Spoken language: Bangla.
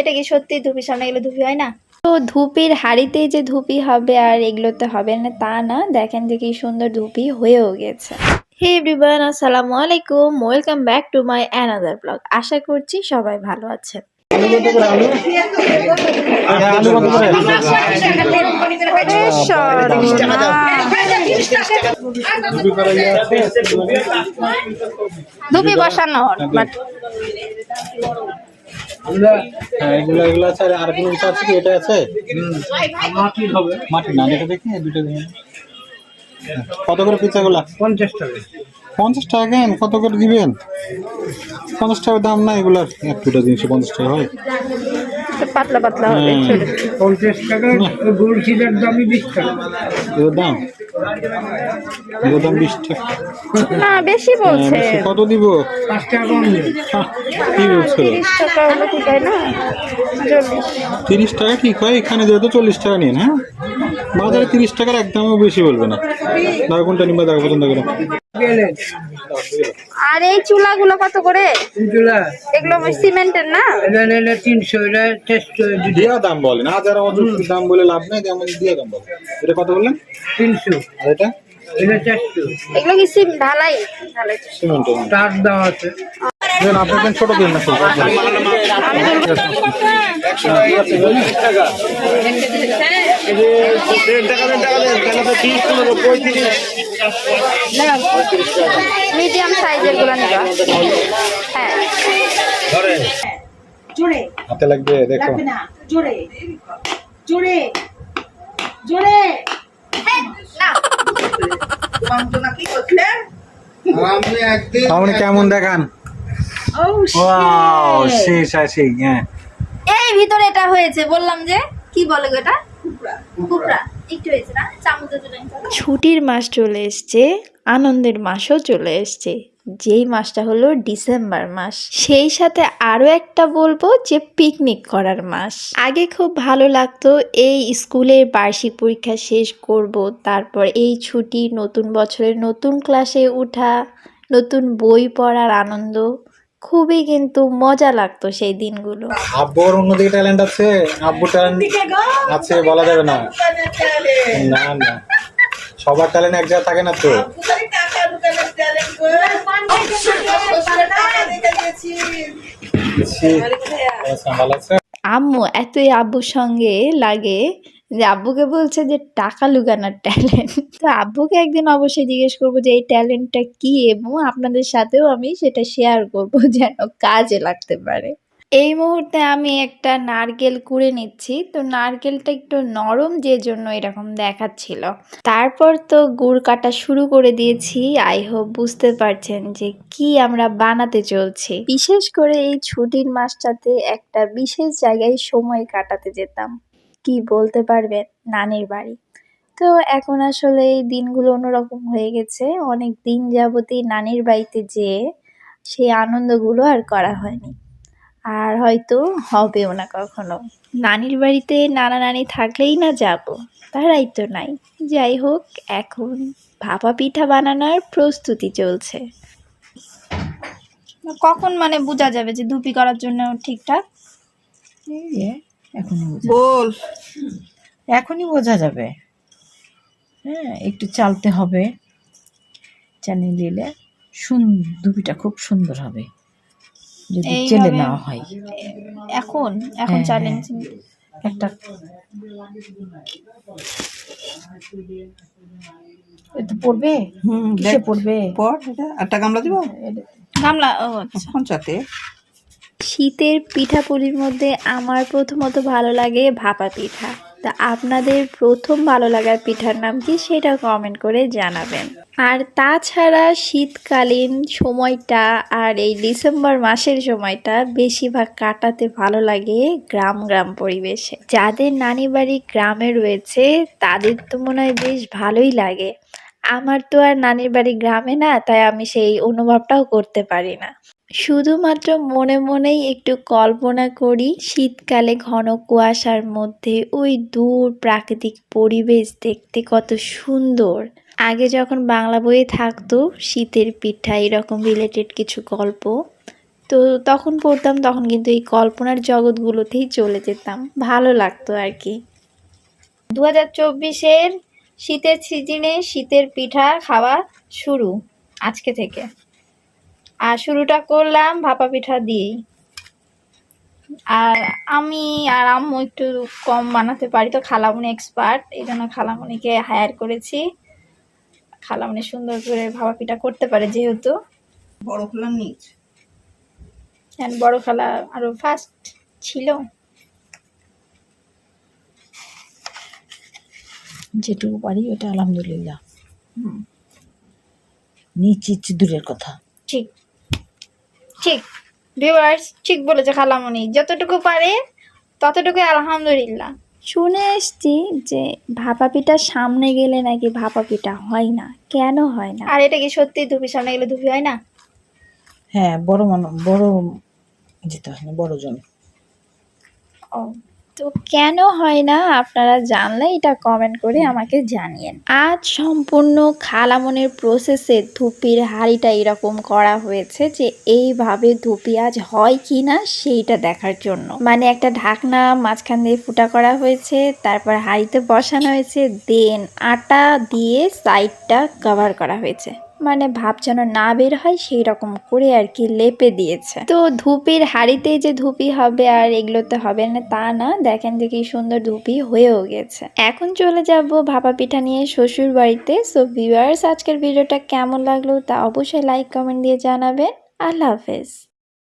এটা কি সত্যি ধুপির সামনে গেলে ধুপি হয় না? তো ধুপির হাড়িতেই যে ধুপি হবে আর এগুলোতে হবে না তা না দেখেন যে কি সুন্দর ধুপি হয়েও গেছে। হে এভরিওয়ান আসসালামু আলাইকুম welcome back to my another blog আশা করছি সবাই ভালো আছেন। ধুপি বসানো বাট হ্যাঁ এগুলো এগুলো আছে আর কোনো কিছু আছে কি এটা আছে? মাটির হবে। মাটির না এটা দেখি দুটো দেখি কত করে পিস এগুলা পঞ্চাশ টাকা। পঞ্চাশ টাকা কেন? কত করে দিবেন? পঞ্চাশ টাকার দাম না এগুলার। এক দুটো জিনিস পঞ্চাশ টাকা হয়। পাতলা পাতলা হবে পঞ্চাশ টাকা গুড় শিলের দামই বিশ টাকা। দাম এগুলোর বিশ টাকা। না বেশি হ্যাঁ, বলছে। কত দিব? পাঁচ টাকা কম নেই। কি বলছো? তিরিশ টাকা হলো ঠিক হয় না? তিরিশ টাকা ঠিক হয় এখানে যেহেতু চল্লিশ টাকা নিন হ্যাঁ বাজারে তিরিশ টাকার একদমও বেশি বলবে না। দাও কোনটা নিবা দেখো পছন্দ করো। আর এই চুলাগুলো কত করে? চুলা। এগুলো সিমেন্টের না? এটা তিনশো এটা দিয়া দাম দাম বলে লাভ নেই যেমন দিয়া দাম বলেন এটা কত বললেন? তিনশো। আর এটা? এটা চারশো এগুলো কি সিম ঢালাই? ঢালাই সিমেন্টের তার দেওয়া আছে। দেন আপনার কেন দিন মিডিয়াম সাইজেরগুলো নিবা। হ্যাঁ। জোরে। হাতে লাগবে দেখো। না। জোরে। জোরে। জোরে। আপনি কেমন দেখান? ওয়াও সেই সেই হ্যাঁ। এই ভিতরে এটা হয়েছে বললাম যে কি বলে গো এটা? ছুটির মাস চলে এসছে, আনন্দের মাসও চলে এসছে। যেই মাসটা হলো ডিসেম্বর মাস। সেই সাথে আরও একটা বলব যে পিকনিক করার মাস। আগে খুব ভালো লাগতো, এই স্কুলের বার্ষিক পরীক্ষা শেষ করব, তারপর এই ছুটি, নতুন বছরের নতুন ক্লাসে ওঠা নতুন বই পড়ার আনন্দ। খুবই কিন্তু মজা লাগতো সেই দিনগুলো। আব্বুর অন্যদিকে ট্যালেন্ট আছে আব্বু ট্যালেন্ট আছে বলা যাবে না। না না। সবার ট্যালেন্ট এক জায়গায় থাকে না তো? আম্মু এতই আব্বুর সঙ্গে লাগে যে আব্বুকে বলছে যে টাকা লুকানোর ট্যালেন্ট তো আব্বুকে একদিন অবশ্যই জিজ্ঞেস করব যে, এই ট্যালেন্টটা কি এবং আপনাদের সাথেও আমি সেটা শেয়ার করব যেন কাজে লাগতে পারে? এই মুহূর্তে আমি একটা নারকেল কুড়ে নিচ্ছি। তো নারকেলটা একটু নরম যে জন্য এরকম দেখাচ্ছিল। তারপর তো গুড় কাটা শুরু করে দিয়েছি। আই হোপ বুঝতে পারছেন যে কি আমরা বানাতে চলছি। বিশেষ করে এই ছুটির মাসটাতে একটা বিশেষ জায়গায় সময় কাটাতে যেতাম। কি বলতে পারবেন নানির বাড়ি। তো এখন আসলে এই দিনগুলো অন্যরকম হয়ে গেছে। অনেক দিন যাবতই নানির বাড়িতে যেয়ে সেই আনন্দগুলো আর করা হয়নি। আর হয়তো হবেও না কখনো। নানির বাড়িতে নানা নানি থাকলেই না যাব তারাই তো নাই। যাই হোক এখন ভাপা পিঠা বানানোর প্রস্তুতি চলছে। কখন মানে বোঝা যাবে যে ধুপি করার জন্য ঠিকঠাক? বল। এখনই বোঝা যাবে। হ্যাঁ একটু চালতে হবে। চালিয়ে নিলে সুন্দর দুবিটা খুব সুন্দর হবে। যদি চেলে নেওয়া হয়। এখন এখন হ্যাঁ, চ্যালেঞ্জ একটা এতে পড়বে? কিসে পড়বে? পর এটা আটটা গামলা দিব? গামলা ও আচ্ছা। পঞ্চাতে। শীতের পিঠাপুলির মধ্যে আমার প্রথমত ভালো লাগে ভাপা পিঠা। তা আপনাদের প্রথম ভালো লাগার পিঠার নাম কি সেটা কমেন্ট করে জানাবেন। আর তাছাড়া শীতকালীন সময়টা আর এই ডিসেম্বর মাসের সময়টা বেশিরভাগ কাটাতে ভালো লাগে গ্রাম গ্রাম পরিবেশে। যাদের নানি বাড়ি গ্রামে রয়েছে, তাদের তো মনে হয় বেশ ভালোই লাগে। আমার তো আর নানির বাড়ি গ্রামে না, তাই আমি সেই অনুভবটাও করতে পারি না। শুধুমাত্র মনে মনেই একটু কল্পনা করি শীতকালে ঘন কুয়াশার মধ্যে ওই দূর প্রাকৃতিক পরিবেশ দেখতে কত সুন্দর। আগে যখন বাংলা বইয়ে থাকতো, শীতের পিঠা এরকম রিলেটেড কিছু গল্প, তো তখন পড়তাম, তখন কিন্তু এই কল্পনার জগৎগুলোতেই চলে যেতাম। ভালো লাগতো আর কি। দু হাজার চব্বিশের শীতের সিজনে শীতের পিঠা খাওয়া শুরু, আজকে থেকে। আর শুরুটা করলাম ভাপা পিঠা দিয়েই। আর আমি আর আম্মু একটু কম বানাতে পারি তো খালামুনি এক্সপার্ট এই জন্য খালামুনিকে হায়ার করেছি। খালামুনি সুন্দর করে ভাপা পিঠা করতে পারে যেহেতু। বড় খোলার নিচ? বড় খালা আরও ফার্স্ট ছিল। যেটুকু পারি ওটা আলহামদুলিল্লাহ। নিচে ইচ্ছে দূরের কথা। ঠিক। ঠিক। ভিউয়ার্স ঠিক বলেছে খালামণি। যতটুকু পারে ততটুকু আলহামদুলিল্লাহ। শুনে এসছি যে ভাপা পিঠা সামনে গেলে নাকি ভাপা পিঠা হয় না। কেন হয় না? আর এটা কি সত্যি ধুপি সামনে গেলে ধুপি হয় না? হ্যাঁ বড় মান বড় যেতে হয় না বড় জন ও। তো কেন হয় না? আপনারা জানলে এটা কমেন্ট করে আমাকে জানিয়েন। আজ সম্পূর্ণ খালামনের প্রসেসে ধুপির হাঁড়িটা এরকম করা হয়েছে যে এইভাবে ধুপি আজ হয় কি না সেইটা দেখার জন্য। মানে একটা ঢাকনা মাঝখান দিয়ে ফুটা করা হয়েছে, তারপর হাঁড়িতে বসানো হয়েছে দেন আটা দিয়ে সাইডটা কভার করা হয়েছে। মানে ভাব যেন না বের হয়, সেই রকম করে আর কি লেপে দিয়েছে। তো ধূপের হাড়িতে যে ধূপি হবে আর এগুলোতে হবে না, তা না, দেখেন যে কি সুন্দর ধূপি হয়েও গেছে। এখন চলে যাব ভাপা পিঠা নিয়ে শ্বশুর বাড়িতে। সো ভিউয়ার্স আজকের ভিডিওটা কেমন লাগল তা অবশ্যই লাইক কমেন্ট দিয়ে জানাবেন। আল্লাহ হাফেজ।